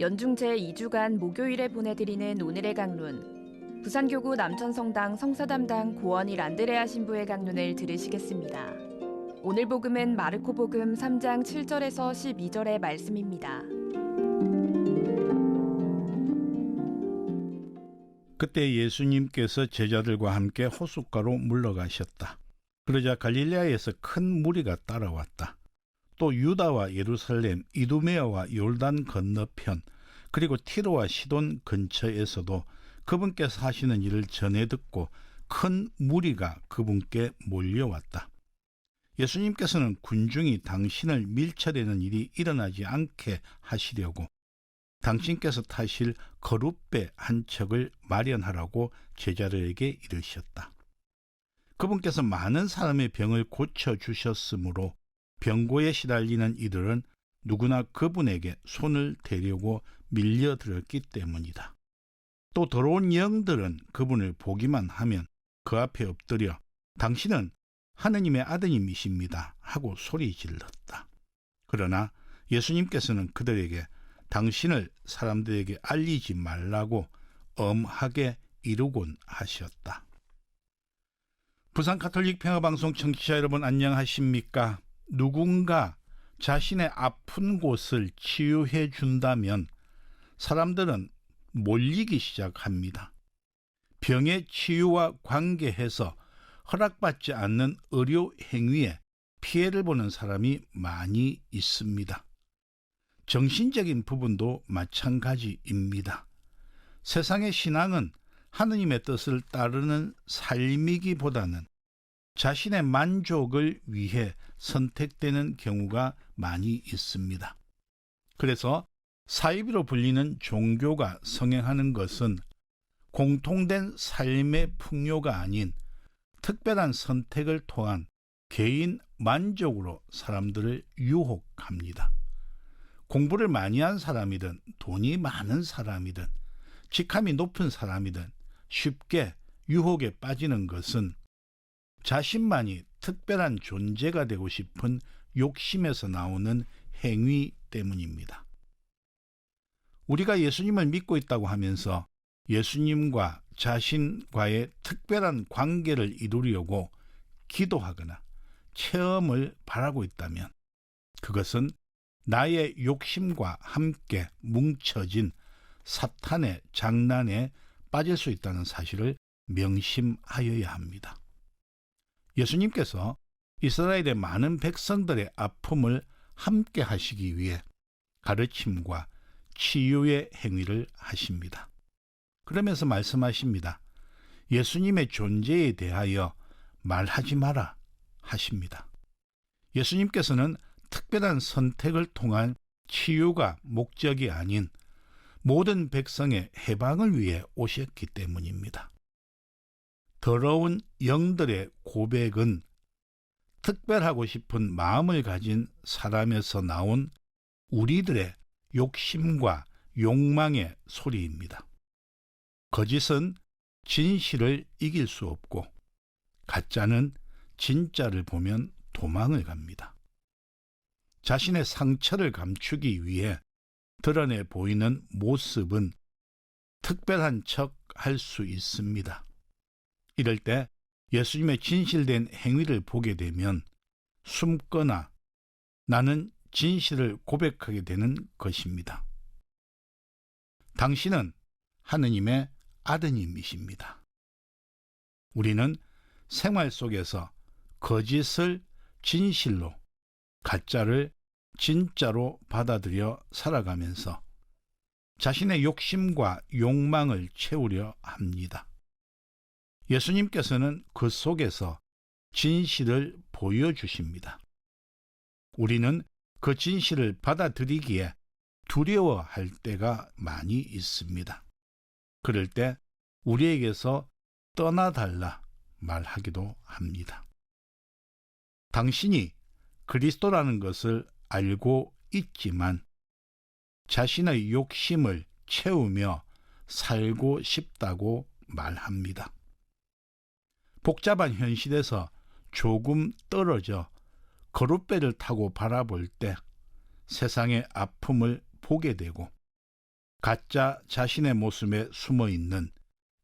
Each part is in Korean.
연중 제 2주간 목요일에 보내드리는 오늘의 강론. 부산교구 남천성당 성사담당 고원일 안드레아 신부의 강론을 들으시겠습니다. 오늘 복음은 마르코 복음 3장 7절에서 12절의 말씀입니다. 그때 예수님께서 제자들과 함께 호숫가로 물러가셨다. 그러자 갈릴레아에서 큰 무리가 따라왔다. 또 유다와 예루살렘, 이두메아와 요르단 건너편, 그리고 티로와 시돈 근처에서도 그분께서 하시는 일을 전해 듣고 큰 무리가 그분께 몰려왔다. 예수님께서는 군중이 당신을 밀쳐내는 일이 일어나지 않게 하시려고 당신께서 타실 거룻배 한 척을 마련하라고 제자들에게 이르셨다. 그분께서 많은 사람의 병을 고쳐 주셨으므로 병고에 시달리는 이들은 누구나 그분에게 손을 대려고 밀려들었기 때문이다. 또 더러운 영들은 그분을 보기만 하면 그 앞에 엎드려 당신은 하느님의 아드님이십니다 하고 소리 질렀다. 그러나 예수님께서는 그들에게 당신을 사람들에게 알리지 말라고 엄하게 이루곤 하셨다. 부산 카톨릭 평화방송 청취자 여러분 안녕하십니까? 누군가 자신의 아픈 곳을 치유해 준다면 사람들은 몰리기 시작합니다. 병의 치유와 관계해서 허락받지 않는 의료 행위에 피해를 보는 사람이 많이 있습니다. 정신적인 부분도 마찬가지입니다. 세상의 신앙은 하느님의 뜻을 따르는 삶이기보다는 자신의 만족을 위해 선택되는 경우가 많이 있습니다. 그래서 사이비로 불리는 종교가 성행하는 것은 공통된 삶의 풍요가 아닌 특별한 선택을 통한 개인 만족으로 사람들을 유혹합니다. 공부를 많이 한 사람이든 돈이 많은 사람이든 직함이 높은 사람이든 쉽게 유혹에 빠지는 것은 자신만이 특별한 존재가 되고 싶은 욕심에서 나오는 행위 때문입니다. 우리가 예수님을 믿고 있다고 하면서 예수님과 자신과의 특별한 관계를 이루려고 기도하거나 체험을 바라고 있다면 그것은 나의 욕심과 함께 뭉쳐진 사탄의 장난에 빠질 수 있다는 사실을 명심하여야 합니다. 예수님께서 이스라엘의 많은 백성들의 아픔을 함께 하시기 위해 가르침과 치유의 행위를 하십니다. 그러면서 말씀하십니다. 예수님의 존재에 대하여 말하지 마라 하십니다. 예수님께서는 특별한 선택을 통한 치유가 목적이 아닌 모든 백성의 해방을 위해 오셨기 때문입니다. 더러운 영들의 고백은 특별하고 싶은 마음을 가진 사람에서 나온 우리들의 욕심과 욕망의 소리입니다. 거짓은 진실을 이길 수 없고 가짜는 진짜를 보면 도망을 갑니다. 자신의 상처를 감추기 위해 드러내 보이는 모습은 특별한 척 할 수 있습니다. 이럴 때 예수님의 진실된 행위를 보게 되면 숨거나 나는 진실을 고백하게 되는 것입니다. 당신은 하느님의 아드님이십니다. 우리는 생활 속에서 거짓을 진실로, 가짜를 진짜로 받아들여 살아가면서 자신의 욕심과 욕망을 채우려 합니다. 예수님께서는 그 속에서 진실을 보여주십니다. 우리는 그 진실을 받아들이기에 두려워할 때가 많이 있습니다. 그럴 때 우리에게서 떠나달라 말하기도 합니다. 당신이 그리스도라는 것을 알고 있지만 자신의 욕심을 채우며 살고 싶다고 말합니다. 복잡한 현실에서 조금 떨어져 거룻배를 타고 바라볼 때 세상의 아픔을 보게 되고 가짜 자신의 모습에 숨어 있는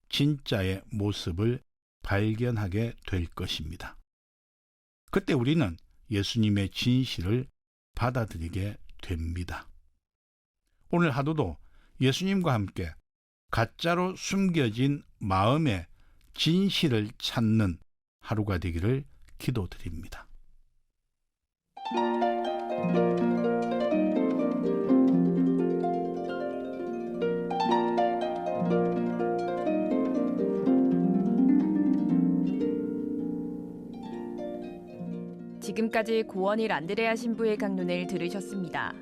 진짜의 모습을 발견하게 될 것입니다. 그때 우리는 예수님의 진실을 받아들이게 됩니다. 오늘 하루도 예수님과 함께 가짜로 숨겨진 마음의 진실을 찾는 하루가 되기를 기도드립니다. 지금까지 고원일 안드레아 신부의 강론을 들으셨습니다.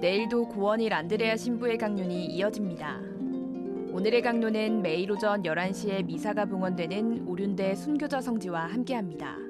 내일도 고원일 안드레아 신부의 강론이 이어집니다. 오늘의 강론은 매일 오전 11시에 미사가 봉헌되는 오륜대 순교자 성지와 함께합니다.